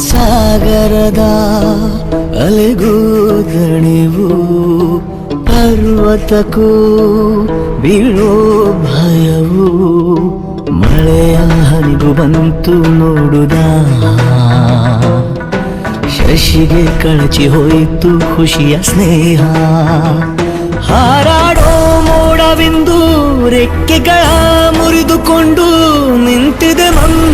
ಸಾಗರದ ಅಲೆಗೂ ದಣಿವು, ಪರ್ವತಕ್ಕೂ ಬೀಳೋ ಭಯವು, ಮಳೆಯ ಹನಿಗು ಬಂತು ನೋಡುದ. ಶಶಿಗೆ ಕಳಚಿ ಹೋಯಿತು ಖುಷಿಯ ಸ್ನೇಹ. ಹಾರಾಡೋ ಮೋಡವೆಂದು ರೆಕ್ಕೆಗಳ ಮುರಿದುಕೊಂಡು ನಿಂತಿದೆ ಮಂದ